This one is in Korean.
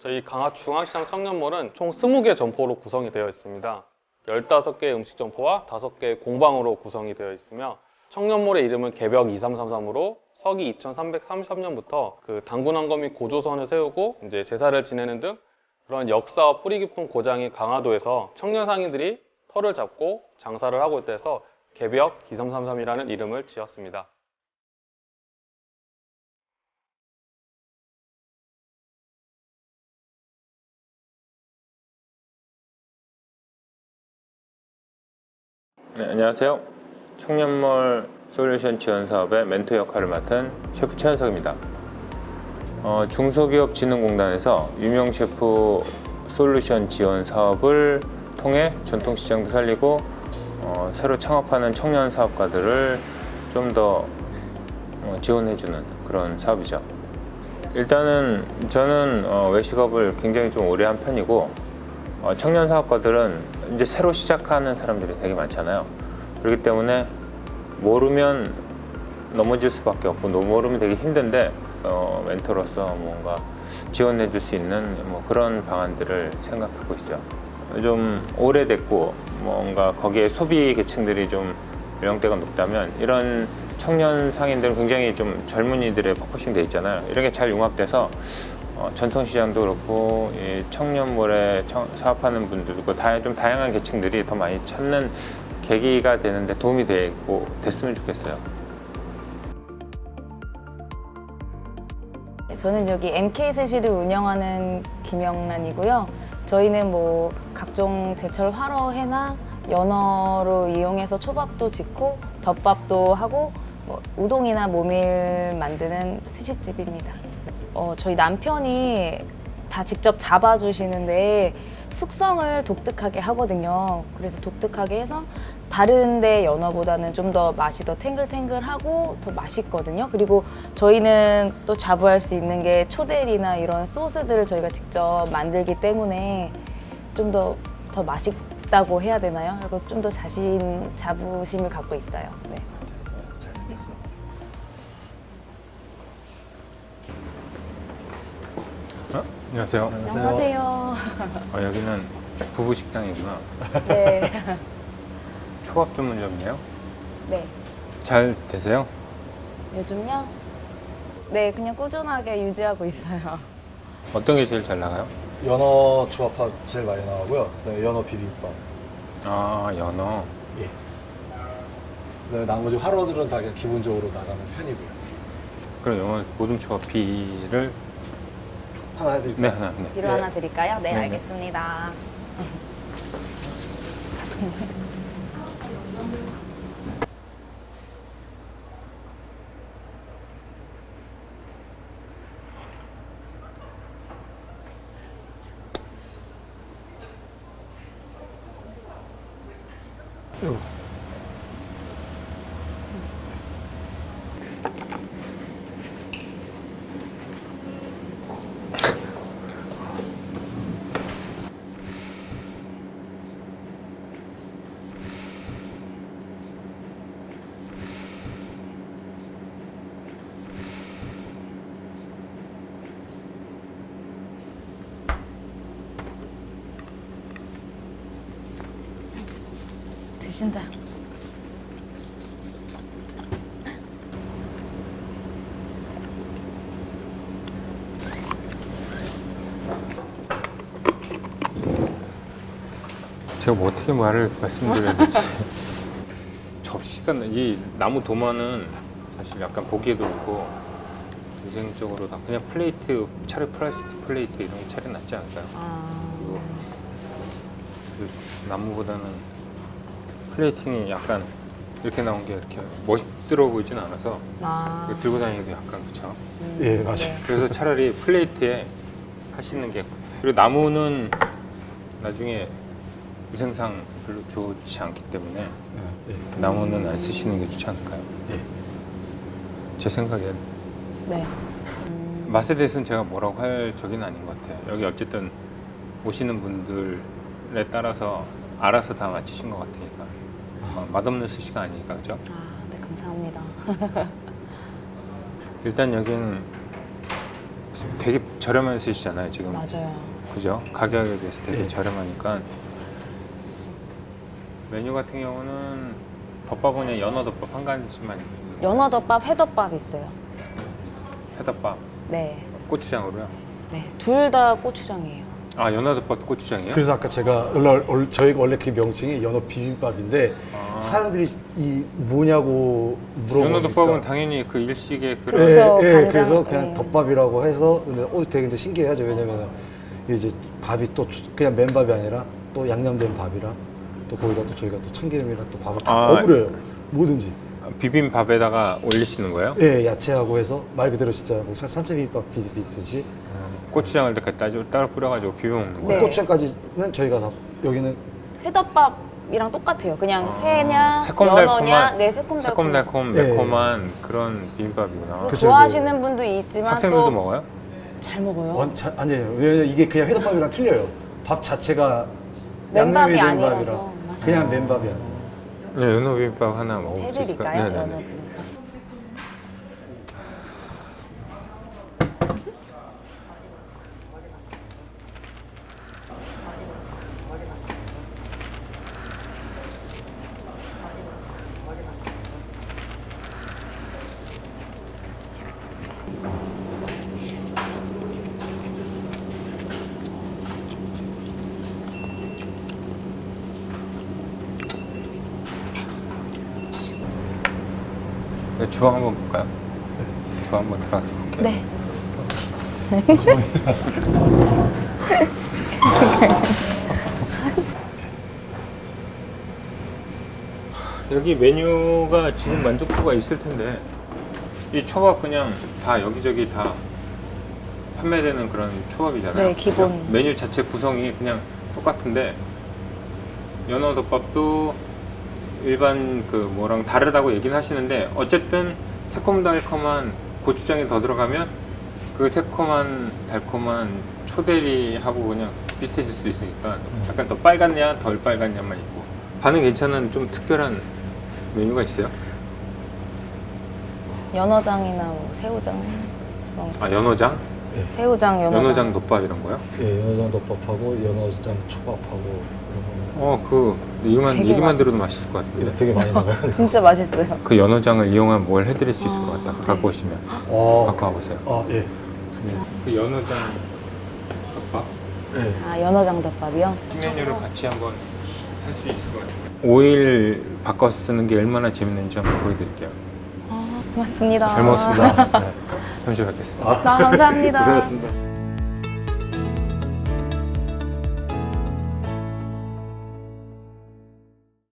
저희 강화 중앙시장 청년몰은 총 20개 점포로 구성이 되어 있습니다. 15개의 음식 점포와 5개의 공방으로 구성이 되어 있으며 청년몰의 이름은 개벽 2333으로 서기 2333년부터 그 당군왕거 및 고조선을 세우고 이제 제사를 지내는 등 그런 역사와 뿌리 깊은 고장인 강화도에서 청년 상인들이 터를 잡고 장사를 하고 있다 해서 개벽 2333이라는 이름을 지었습니다. 네, 안녕하세요. 청년몰 솔루션 지원 사업의 멘토 역할을 맡은 셰프 최현석입니다. 어, 중소기업진흥공단에서 유명 셰프 솔루션 지원 사업을 통해 전통시장도 살리고 어, 새로 창업하는 청년 사업가들을 좀더 어, 지원해주는 그런 사업이죠. 일단은 저는 어, 외식업을 굉장히 좀 오래 한 편이고 어, 청년 사업가들은 이제 새로 시작하는 사람들이 되게 많잖아요. 그렇기 때문에 모르면 넘어질 수밖에 없고 너무 모르면 되게 힘든데 어, 멘토로서 뭔가 지원해 줄 수 있는 뭐 그런 방안들을 생각하고 있죠. 좀 오래됐고 뭔가 거기에 소비 계층들이 좀 연령대가 높다면 이런 청년 상인들은 굉장히 좀 젊은이들의 포커싱 돼 있잖아요. 이런 게 잘 융합돼서 어, 전통시장도 그렇고 이 청년몰에 청- 사업하는 분들도 다, 좀 다양한 계층들이 더 많이 찾는 계기가 되는데 도움이 되고 됐으면 좋겠어요. 저는 여기 MK 스시를 운영하는 김영란이고요. 저희는 뭐 각종 제철 화로회나 연어로 이용해서 초밥도 짓고 덮밥도 하고 뭐 우동이나 모밀 만드는 스시집입니다. 어, 저희 남편이 다 직접 잡아주시는데 숙성을 독특하게 하거든요. 그래서 독특하게 해서 다른데 연어보다는 좀 더 맛이 더 탱글탱글하고 더 맛있거든요. 그리고 저희는 또 자부할 수 있는 게 초대리나 이런 소스들을 저희가 직접 만들기 때문에 좀 더 더 맛있다고 해야 되나요? 그리고 좀더 자신 자부심을 갖고 있어요. 네. 안녕하세요. 안녕하세요. 어, 여기는 부부 식당이구나. 네. 초밥 전문점이에요. 네. 잘 되세요? 요즘요? 네, 그냥 꾸준하게 유지하고 있어요. 어떤 게 제일 잘 나가요? 연어 조합밥 제일 많이 나가고요. 그다음에 연어 비빔밥. 아 연어. 예. 그다음에 나머지 화로들은 다 그냥 기본적으로 나가는 편이고요. 그럼 영어 모둠 초밥 B를 하나 해드릴까요? 네 하나 네. 비료 네. 하나 드릴까요? 네, 네 네. 알겠습니다. 드신다. 제가 뭐 어떻게 말을 말씀드려야 되지? 접시가 이 나무 도마는 사실 약간 보기에도 그렇고 위생적으로 다 그냥 플레이트 차라리 플라스틱 플레이트 이런 게 차라리 낫지 않을까요? 아, 그리고 그 나무보다는 플레이팅이 약간 이렇게 나온 게 이렇게 멋스러워 보이진 않아서 아, 이거 들고 다니기도 약간 그렇죠. 음, 예, 맞아요. 네. 그래서 차라리 플레이트에 하시는 게 그리고 나무는 나중에 위생상 별로 좋지 않기 때문에 예. 나무는 안 쓰시는 게 좋지 않을까요? 예. 제 생각엔 네. 음, 맛에 대해서는 제가 뭐라고 할 적인 아닌 것 같아요. 여기 어쨌든 오시는 분들에 따라서 알아서 다 맞추신 것 같으니까 어, 맛없는 스시가 아니니까 그죠? 아, 네, 감사합니다. 일단 여긴 되게 저렴하게 쓰시잖아요 지금. 맞아요. 그죠? 가격에 비해서 되게 네. 저렴하니까 메뉴 같은 경우는 덮밥은 그냥 연어 덮밥 한 가지만 있는 거. 연어덮밥, 회덮밥 있어요. 회덮밥 네. 고추장으로요. 네. 둘 다 고추장이에요. 아 연어 덮밥 고추장이요? 그래서 아까 제가 원래, 원래 저희가 원래 그 명칭이 연어 비빔밥인데 아. 사람들이 이 뭐냐고 물어보니까 연어 덮밥은 당연히 그 일식의 그런 그래. 그렇죠. 예, 예, 간장, 그래서 그냥 예. 덮밥이라고 해서 근데 어 되게 근데 신기하죠 왜냐면 이제 밥이 또 주- 그냥 맨밥이 아니라 또 양념된 밥이랑 또 거기다 또 저희가 또 참기름이랑 또 밥을 다 아, 버무려요 뭐든지 비빔밥에다가 올리시는 거예요? 예 야채하고 해서 말 그대로 진짜 뭐 산- 산채비빔밥 비- 비슷이 고추장을 이렇게 따로 따로 뿌려가지고 비벼 먹는 네. 거예요? 고추장까지는 저희가 다 여기는 회덮밥이랑 똑같아요. 그냥 아, 회냐, 새콤달콤한- 연어냐, 네 새콤달콤. 새콤달콤 네. 매콤한 그런 비빔밥이구나. 그쵸, 좋아하시는 분도 있지만 학생들도 또 먹어요? 잘 먹어요. 원차 아니에요 왜냐면 이게 그냥 회덮밥이랑 틀려요 밥 자체가 맨밥이 된 아니라서 맞아요. 그냥 맨밥이 아니에요 네, 연어 비빔밥 하나 먹을 수 있을까요? 해드릴까요? 네네네. 연어 네, 주방 한번 볼까요? 주방 한번 들어가서 볼게요. 네. 여기 메뉴가 지금 만족도가 있을 텐데 이 초밥 그냥 다 여기저기 다 판매되는 그런 초밥이잖아요. 네, 기본. 메뉴 자체 구성이 그냥 똑같은데 연어 덮밥도 일반 그 뭐랑 다르다고 얘기는 하시는데 어쨌든 새콤달콤한 고추장이 더 들어가면 그 새콤한 달콤한 초대리하고 그냥 비슷해질 수 있으니까 약간 더 빨갛냐 덜 빨갛냐만 있고 반응 괜찮은 좀 특별한 메뉴가 있어요? 연어장이나 뭐 새우장 그런 거. 아 연어장? 새우장, 연어장. 연어장 덮밥 이런 거요? 예 연어장 덮밥하고 연어장 초밥하고 어 그 얘기만 되게 얘기만 맛있어. 들어도 맛있을 것거 같은데 되게 많이 나가요 진짜 맛있어요. 그 연어장을 이용하면 뭘 해드릴 수 있을 것 같다 갖고 오시면 어, 갖고 와보세요 아, 예. 그 연어장 덮밥 예. 아, 연어장 덮밥이요? 메뉴를 같이 한번 할 수 있을 것 같아요 오일 바꿔서 쓰는 게 얼마나 재밌는지 한번 보여드릴게요 아, 고맙습니다. 잘 먹었습니다 네. 잠시 뵙겠습니다 아, 감사합니다. 고생하셨습니다.